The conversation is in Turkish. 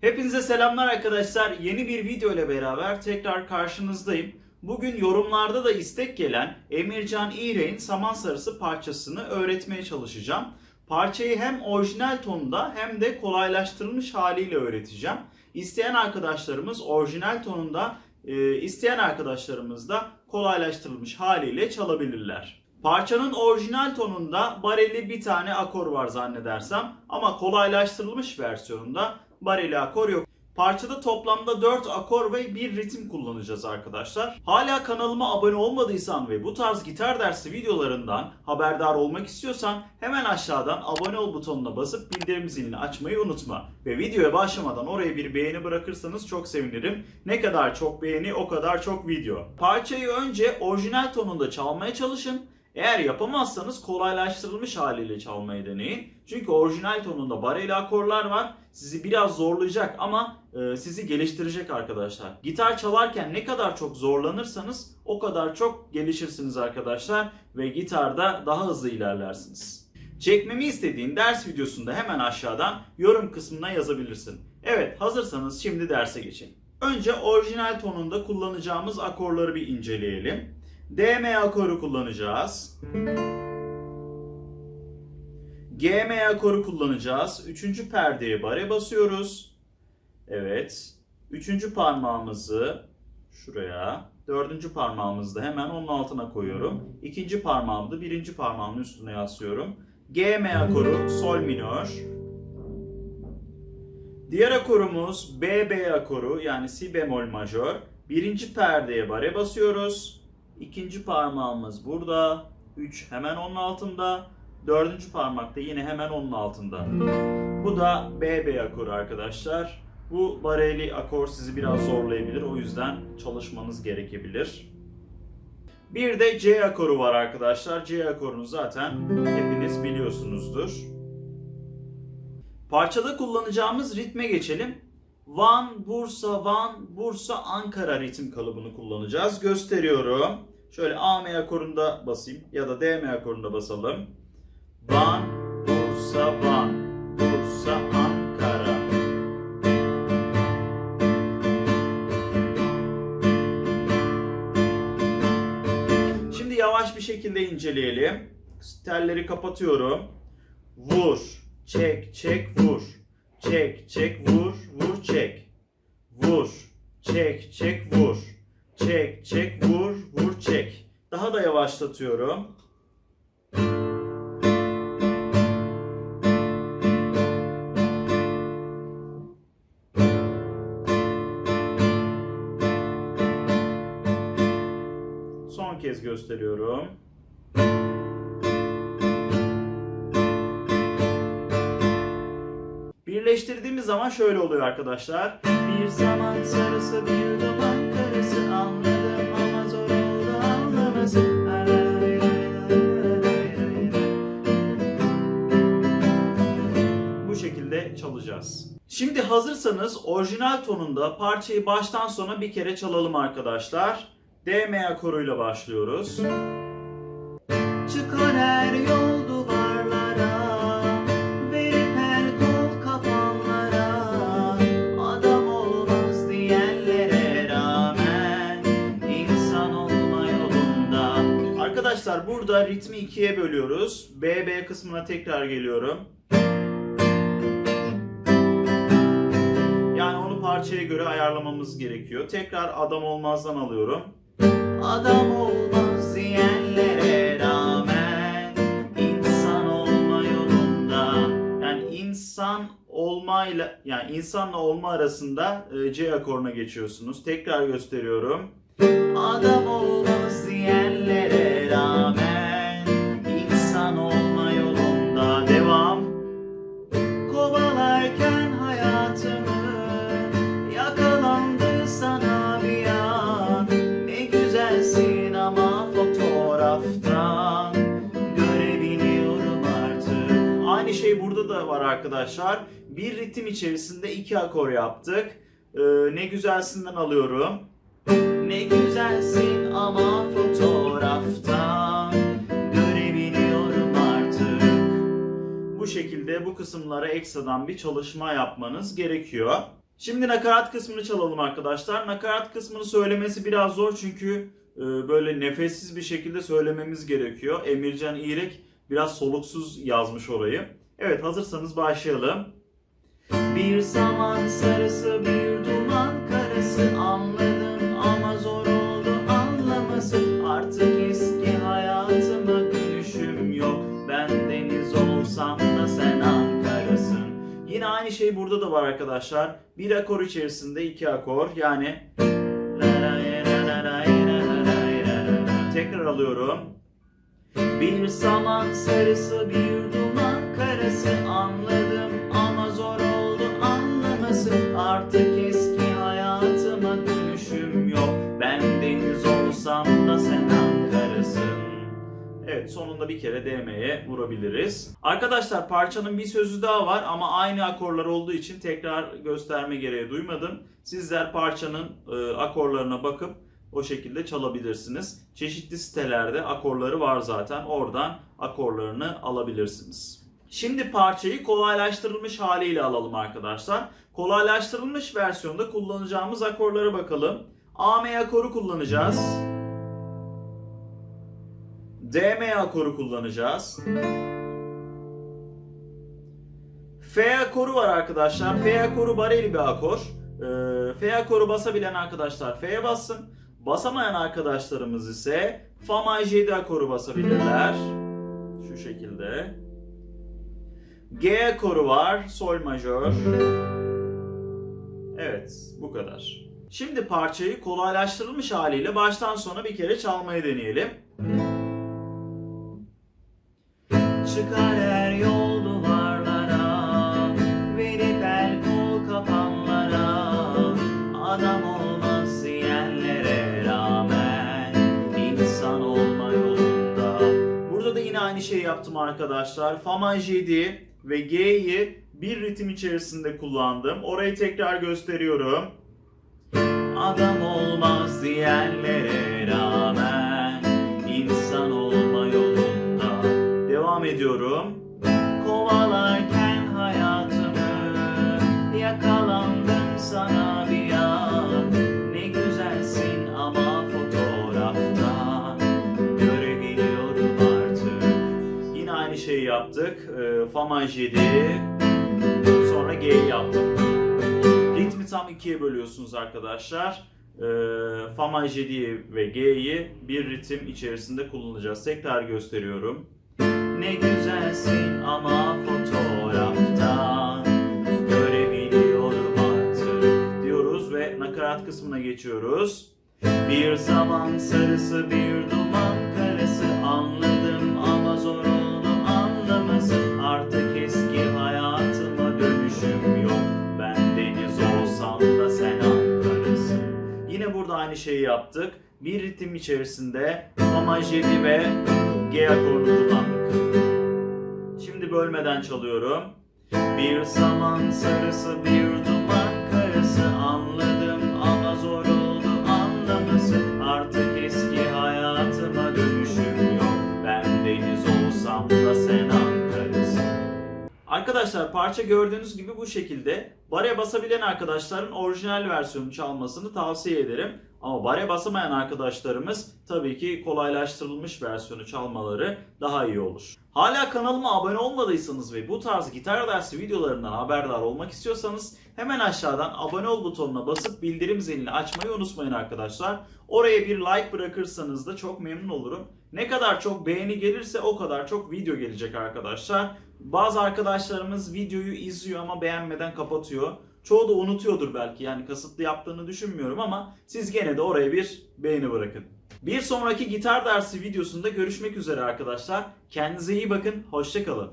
Hepinize selamlar arkadaşlar. Yeni bir video ile beraber tekrar karşınızdayım. Bugün yorumlarda da istek gelen Emircan İğrek'in Saman Sarısı parçasını öğretmeye çalışacağım. Parçayı hem orijinal tonunda hem de kolaylaştırılmış haliyle öğreteceğim. İsteyen arkadaşlarımız orijinal tonunda, e, isteyen arkadaşlarımız da kolaylaştırılmış haliyle çalabilirler. Parçanın orijinal tonunda bareli bir tane akor var zannedersem ama kolaylaştırılmış versiyonunda bareli akor yok. Parçada toplamda 4 akor ve bir ritim kullanacağız arkadaşlar. Hala kanalıma abone olmadıysan ve bu tarz gitar dersi videolarından haberdar olmak istiyorsan hemen aşağıdan abone ol butonuna basıp bildirim zilini açmayı unutma. Ve videoya başlamadan oraya bir beğeni bırakırsanız çok sevinirim. Ne kadar çok beğeni o kadar çok video. Parçayı önce orijinal tonunda çalmaya çalışın. Eğer yapamazsanız kolaylaştırılmış haliyle çalmayı deneyin. Çünkü orijinal tonunda bareli akorlar var. Sizi biraz zorlayacak ama e, sizi geliştirecek arkadaşlar. Gitar çalarken ne kadar çok zorlanırsanız o kadar çok gelişirsiniz arkadaşlar ve gitarda daha hızlı ilerlersiniz. Çekmemi istediğin ders videosunda hemen aşağıdan yorum kısmına yazabilirsin. Evet hazırsanız şimdi derse geçelim. Önce orijinal tonunda kullanacağımız akorları bir inceleyelim. DM akoru kullanacağız. GM akoru kullanacağız. Üçüncü perdeye bare basıyoruz. Evet. Üçüncü parmağımızı şuraya. Dördüncü parmağımızı da hemen onun altına koyuyorum. İkinci parmağımı da birinci parmağımın üstüne yaslıyorum. GM akoru sol minör. Diğer akorumuz BB akoru yani si bemol majör. Birinci perdeye bare basıyoruz. İkinci parmağımız burada. 3 hemen onun altında. Dördüncü parmak da yine hemen onun altında. Bu da BB akoru arkadaşlar. Bu bareli akor sizi biraz zorlayabilir. O yüzden çalışmanız gerekebilir. Bir de C akoru var arkadaşlar. C akorunu zaten hepiniz biliyorsunuzdur. Parçada kullanacağımız ritme geçelim. Van, Bursa, Van, Bursa, Ankara ritim kalıbını kullanacağız. Gösteriyorum. Şöyle AM akorunda basayım ya da DM akorunda basalım. Van, Bursa, Van, Bursa, Ankara. Şimdi yavaş bir şekilde inceleyelim. Telleri kapatıyorum. Vur, çek, çek, vur. Çek, çek, vur, vur, çek. Vur, çek, çek, vur. Çek, çek, vur, vur, çek. Daha da yavaşlatıyorum. Son kez gösteriyorum. Birleştirdiğimiz zaman şöyle oluyor arkadaşlar. Bir zaman sarısı bir duman hazırsanız orijinal tonunda parçayı baştan sona bir kere çalalım arkadaşlar. DM akoruyla başlıyoruz. Çıkar her yol duvarlara Verip el kol kapanlara Adam olmaz diyenlere rağmen insan olma yolunda Arkadaşlar burada ritmi ikiye bölüyoruz. BB kısmına tekrar geliyorum. Parçaya göre ayarlamamız gerekiyor. Tekrar adam olmazdan alıyorum. Adam olmaz diyenlere rağmen insan olma yolunda yani insan olmayla yani insanla olma arasında e, C akoruna geçiyorsunuz. Tekrar gösteriyorum. Adam olmaz diyenlere rağmen insan olma da var arkadaşlar. Bir ritim içerisinde iki akor yaptık. Ee, ne güzelsinden alıyorum. Ne güzelsin ama fotoğraftan görebiliyorum artık. Bu şekilde bu kısımlara ekstradan bir çalışma yapmanız gerekiyor. Şimdi nakarat kısmını çalalım arkadaşlar. Nakarat kısmını söylemesi biraz zor çünkü e, böyle nefessiz bir şekilde söylememiz gerekiyor. Emircan İrek biraz soluksuz yazmış orayı. Evet hazırsanız başlayalım. Bir saman sarısı bir duman karası anladım ama zor oldu anlaması artık eski hayatıma dönüşüm yok ben deniz olsam da sen Ankara'sın yine aynı şey burada da var arkadaşlar bir akor içerisinde iki akor yani tekrar alıyorum bir saman sarısı bir duman karası anladım ama zor oldu anlaması artık eski hayatıma dönüşüm yok ben deniz olsam da sen Ankara'sın Evet sonunda bir kere DM'ye vurabiliriz. Arkadaşlar parçanın bir sözü daha var ama aynı akorlar olduğu için tekrar gösterme gereği duymadım. Sizler parçanın e, akorlarına bakıp o şekilde çalabilirsiniz. Çeşitli sitelerde akorları var zaten. Oradan akorlarını alabilirsiniz. Şimdi parçayı kolaylaştırılmış haliyle alalım arkadaşlar. Kolaylaştırılmış versiyonda kullanacağımız akorlara bakalım. AM akoru kullanacağız. DM akoru kullanacağız. F akoru var arkadaşlar. F akoru bareli bir akor. Ee, F akoru basabilen arkadaşlar F'ye bassın. Basamayan arkadaşlarımız ise Fa majör akoru basabilirler. Şu şekilde. G akoru var. Sol majör. Evet, bu kadar. Şimdi parçayı kolaylaştırılmış haliyle baştan sona bir kere çalmayı deneyelim. Çıkar her yol duvarlara Verip el kol kapanlara Adam olmaz diyenlere rağmen insan olma yolunda Burada da yine aynı şeyi yaptım arkadaşlar. Fa majör ve G'yi bir ritim içerisinde kullandım. Orayı tekrar gösteriyorum. Adam olmaz diyenlere rağmen insan olma yolunda Devam ediyorum. Kovalarken hayatımı yakalandım Fa majör sonra G yaptım. Ritmi tam ikiye bölüyorsunuz arkadaşlar. Ee, Fa majör ve G'yi bir ritim içerisinde kullanacağız. Tekrar gösteriyorum. Ne güzelsin ama fotoğraftan görebiliyorum artık diyoruz ve nakarat kısmına geçiyoruz. Bir zaman sarısı bir duman yaptık. Bir ritim içerisinde fa ve G akorunu kullandık. Şimdi bölmeden çalıyorum. Bir saman sarısı bir duman karası anladım ama zor oldu anlaması artık eski hayatıma dönüşüm yok ben deniz olsam da sen Ankara'sın. Arkadaşlar parça gördüğünüz gibi bu şekilde. Bare basabilen arkadaşların orijinal versiyonu çalmasını tavsiye ederim. Ama bare basamayan arkadaşlarımız tabii ki kolaylaştırılmış versiyonu çalmaları daha iyi olur. Hala kanalıma abone olmadıysanız ve bu tarz gitar dersi videolarından haberdar olmak istiyorsanız hemen aşağıdan abone ol butonuna basıp bildirim zilini açmayı unutmayın arkadaşlar. Oraya bir like bırakırsanız da çok memnun olurum. Ne kadar çok beğeni gelirse o kadar çok video gelecek arkadaşlar. Bazı arkadaşlarımız videoyu izliyor ama beğenmeden kapatıyor. Çoğu da unutuyordur belki yani kasıtlı yaptığını düşünmüyorum ama siz gene de oraya bir beğeni bırakın. Bir sonraki gitar dersi videosunda görüşmek üzere arkadaşlar. Kendinize iyi bakın, hoşçakalın.